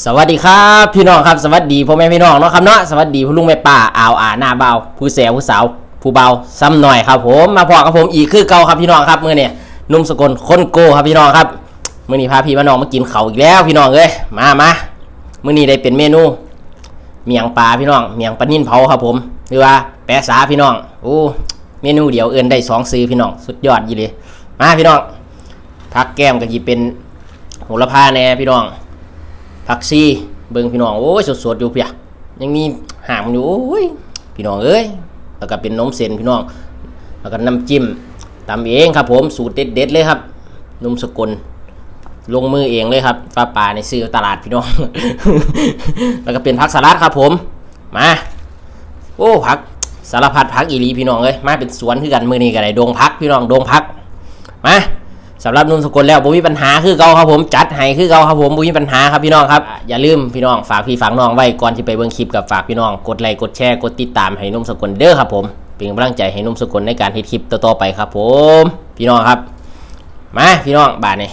สวัสดีครับพี่น้องครับสวัสดีพ่อแม่พี่น้องเนาะครับเนาะสวัสดีผู้ลุงแม่ป้าอ่าวอ่าหน้าเบาผู้แสวผู้สาวผู้เบาซ้ำหน่อยครับผมมาพอกับผมอีกคือเก่าครับพี่น้องครับมื่อเนี่ยนุ่มสกลคนโกครับพี่น้องครับมื่อนี้พาพี่มาน้องมากินเขาอีกแล้วพี่น้องเอ้ยมามามื่อนี้ได้เป็นเมนู เมียงปลาพี่น้องเมียงปลานิ่นเผาครับผมหรือว่าแปะสาพี่น้องโอ้เมนูเดียวเอินได้สองซื้อพี่น้องสุดยอดยี่เลยมาพี่น้องพักแก้มก็ยีเป็นโหระพาแน่พี่น้อง ผักซีเบิ่งพี่น้องโอ้ยสดๆอยู่เพียยังมีหางอยู่โอ้ยพี่น้องเอ้ยแล้วก็เป็นนมเส้นพี่น้อง แล้วก็น้ำจิ้มตำเองครับ ผมสูตรเด็ดๆเลยครับนมสกุลลงมือเองเลยครับปลาป่าในซื้อตลาดพี่น้อง แล้วก็เป็นผักสลัดครับ ผมมาโอ้ผักสารพัดผักอีหลีพี่น้องเอ้ยมาเป็นสวนคือกันมือนี้กันไดดงพักพี่น้องดงพักมา สำหรับนุ่นสกลแล้วบ่มีปัญหาคือเก่าครับผมจัดให้คือเก่าครับผมบ่มีปัญหาครับพี่น้องครับอย่าลืมพี่น้องฝากพี่ฝากน้องไว้ก่อนที่ไปเบิ่งคลิปกับฝากพี่น้อง กดไลค์กดแชร์กดติดตามให้นุ่มสกลเด้อครับผมเป็นกำลังใจให้นุ่มสกลในการเฮ็ดคลิปต่อๆไปครับผม พี่น้องครับ มาพี่น้องบาทนี่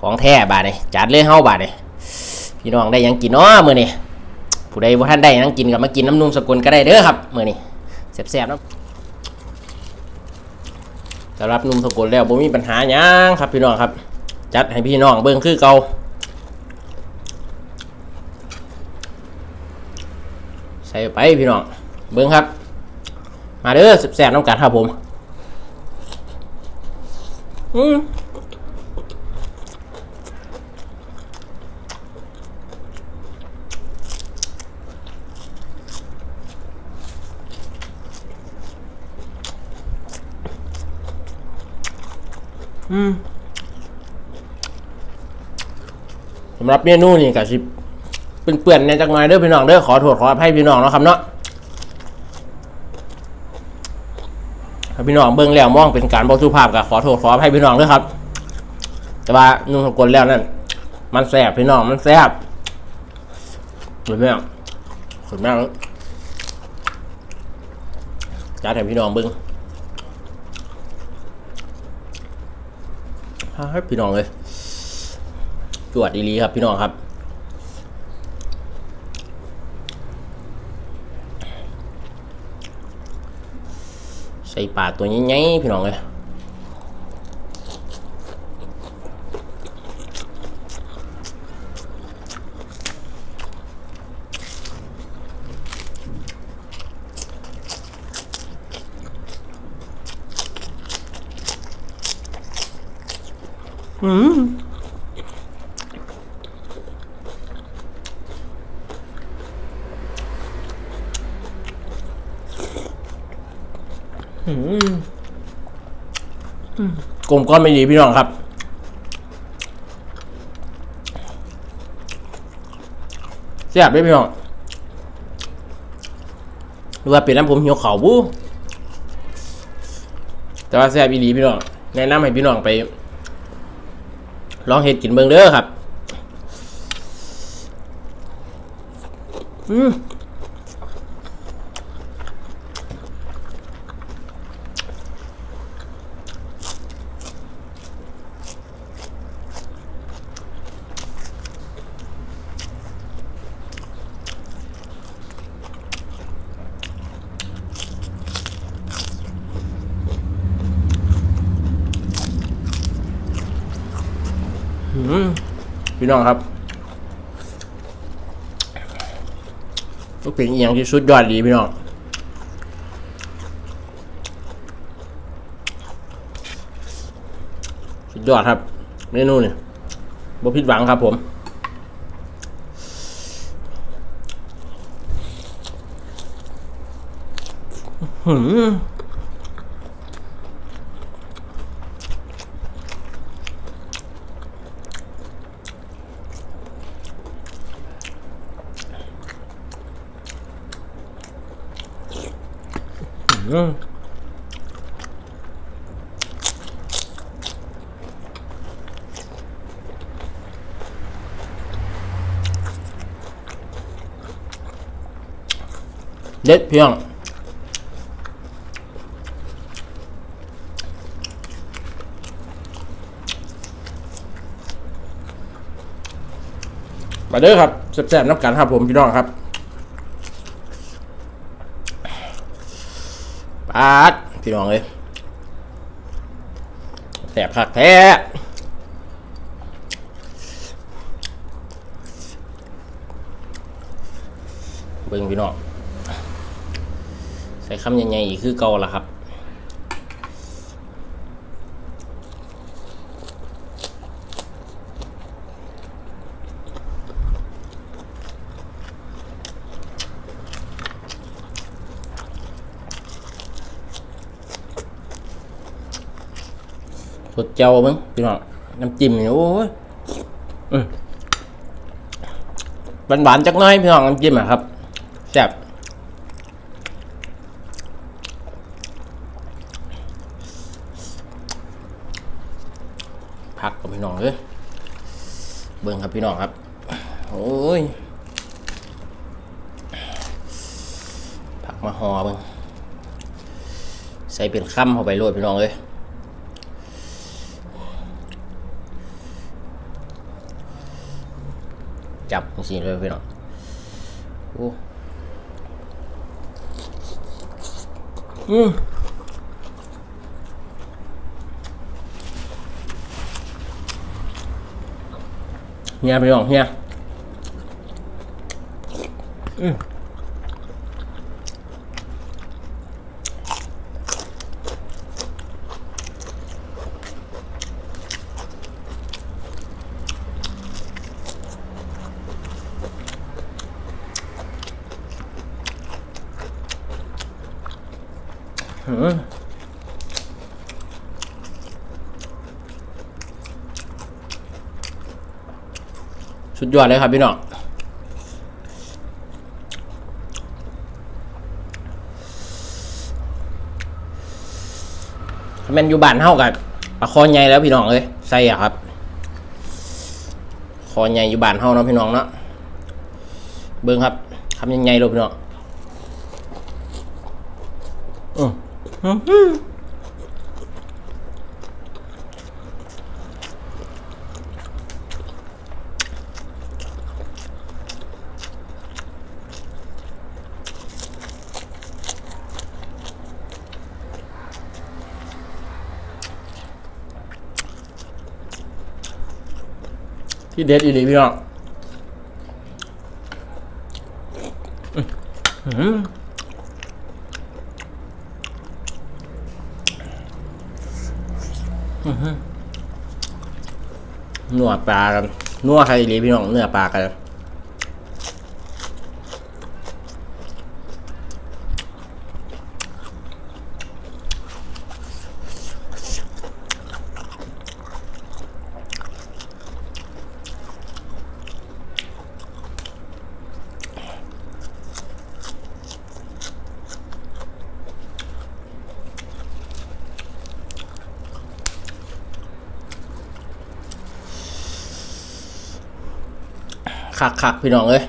ของแท้บาทนี่จัดเลยเฮาบาทนี่พี่น้องได้ยังกินเนาะมื้อนี้ผู้ใดบ่ทันได้ยังกินก็มากินน้ำนุ่มสกลก็ได้เด้อครับมื้อนี้แซ่บๆเนาะ สำหรับนุ่มสกุลแล้วบ่มีปัญหาหยังครับพี่น้องครับ จัดให้พี่น้องเบิ่งคือเก่าใส่ไปพี่น้องเบิ่งครับ มาเด้อสิบแสน้ำกัดครับผม อืม อืมสำหรับเมนูนี่ก็สิเป็นเปื่อนในจักหน่อยเด้อพี่น้องเด้อขอโทษขออภัยพี่น้องเนาะครับเนาะถ้าพี่น้องเบิ่งแล้วมองเป็นการบ่สุภาพก็ขอโทษขออภัยพี่น้องเด้อครับ แต่ว่านุ่งสกลแล้วนั่นมันแซ่บพี่น้องมันแซ่บสวยมากสวยมากจัดให้พี่น้องเบิ่ง ฮพี่น้องเลยจวดดีๆครับพี่น้องครับ ใส่ปลาตัวใหญ่ๆพี่น้องเลย อืมอืมกลมก้อนไม่ดีพี่น้องครับแซ่บด้วยพี่น้องหรือว่าเป็นน้ำผมหิวเขาวบูแต่ว่าแซ่บอีหลีพี่น้องแนะนำให้พี่น้องไป ลองเห็ดกินเบิงเด้อครับ อืม พี่น้องครับก็เป็นอหย่างที่สุดยอดดีพี่น้องสุดยอดครับ เมนูนี่บ่ผิดหวังครับผมหืม เด็ดเพียงมาเด้อครับแแซ่บๆน้ำกันครับผมพี่น้องครับาดพี่น้องเลยแสบคักแท้เบิ่งพี่น้องใส่คำใหญ่ๆอีกคือเก่าละครับ ดเจ้ามึงพี่น้องน้ำจิ้มนี่โอ้ยอืมหวานจักน้อยพี่น้องน้ำจิ้มอะครับแซ่บพักกับพี่น้องเลยเบิ่งครับพี่น้องครับ โอ้ยผักมาห่อเบิ่งใส่เป็นข้ามเข้าไปโรดพี่น้องเลย จับจริงๆเลยพี่น้องโอ้อืมเนี่ยพี่น้องเนี่ยอืม สุดยอดเลยครับพี่น้องแมนอยู่บ้านเท่ากับปลาคอใหญ่แล้วพี่น้องเลยใส่อะครับ คอใหญ่อยู่บ้านเท่าเนาะพี่น้องเนาะเบิ้งครับคำยังไงเลยพี่น้องอืม ที่เด็ดอีหลีพี่น้องนัวปลากันนัวใครอีหลีพี่น้องเนื้อปลากัน คักคักพี่น้องเอ้ย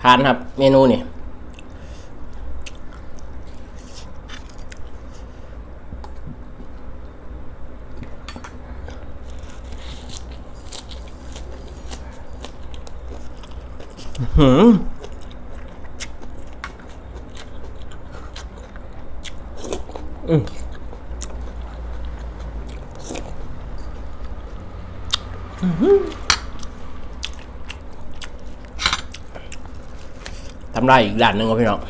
ผ่านครับ เมนูนี่หืมอืม ทำได้อีกด่านหนึ่งครับพี่น้อง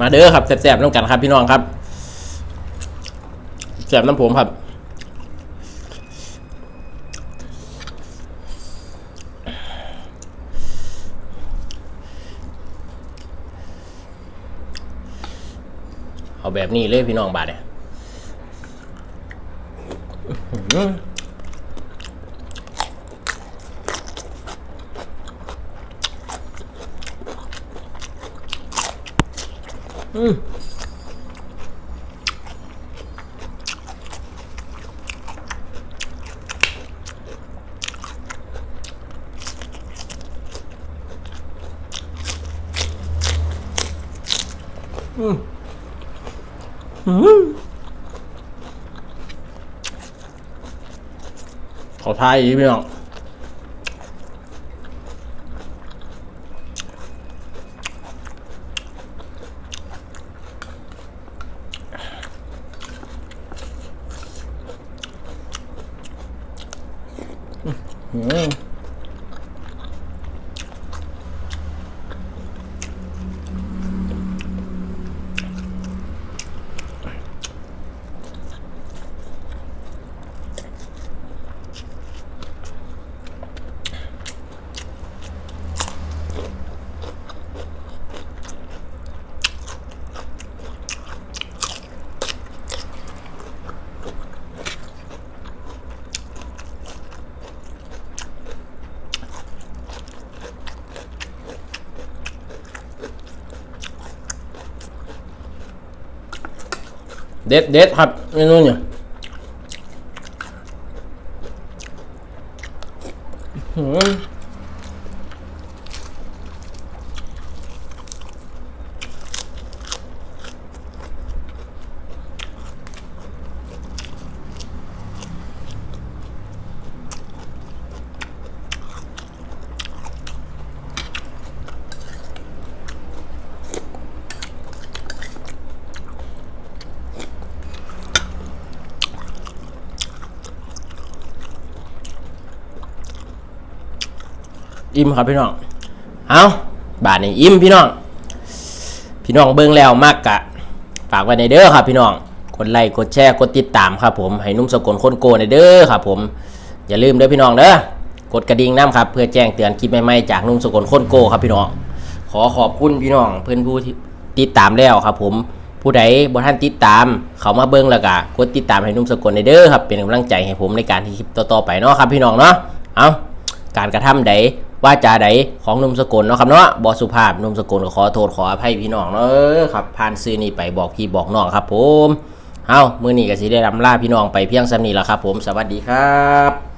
มาเด้อครับแซ่บๆน้ำกันครับพี่น้องครับแซ่บน้ำผมครับ เอาแบบนี้เลยพี่น้องบาทเนี่ยอื้อหืออืม ขอทา เด็ดเด็ดครับเมนูเนี่ยอืม อิ่มครับพี่น้อง เอาบาทนี้อิ่มพี่น้อง พี่น้องเบิ่งแล้วมากกะ ฝากไว้ในเด้อครับ พี่น้อง กดไลค์ กดแชร์ กดติดตามครับผม ให้นุ่มสกุลคนโกในเด้อครับผม อย่าลืมเด้อพี่น้องเด้อ กดกระดิ่งน้ำครับ เพื่อแจ้งเตือนคลิปใหม่ๆจากนุ่มสกุลคนโกครับพี่น้อง ขอขอบคุณพี่น้อง เพื่อนผู้ติดตามแล้วครับ ผมผู้ใดบ่ท่านติดตาม เขามาเบิ่งแล้วก็กดติดตามให้นุ่มสกุลในเด้อครับ เป็นกำลังใจให้ผมในการที่คลิปต่อๆไปเนาะครับพี่น้องเนาะ เอาการกระทำใด ว่าจาใดของนุ่มสกลเนาะครับเนาะบอสุภาพนุ่มสกลก็ขอโทษขออภัยพี่น้องเนาะครับผ่านซื้อนี่ไปบอกพี่บอกน้องครับผมเอามือนี้ก็สิได้รำลาพี่น้องไปเพียงสำนี้แล้วครับผมสวัสดีครับ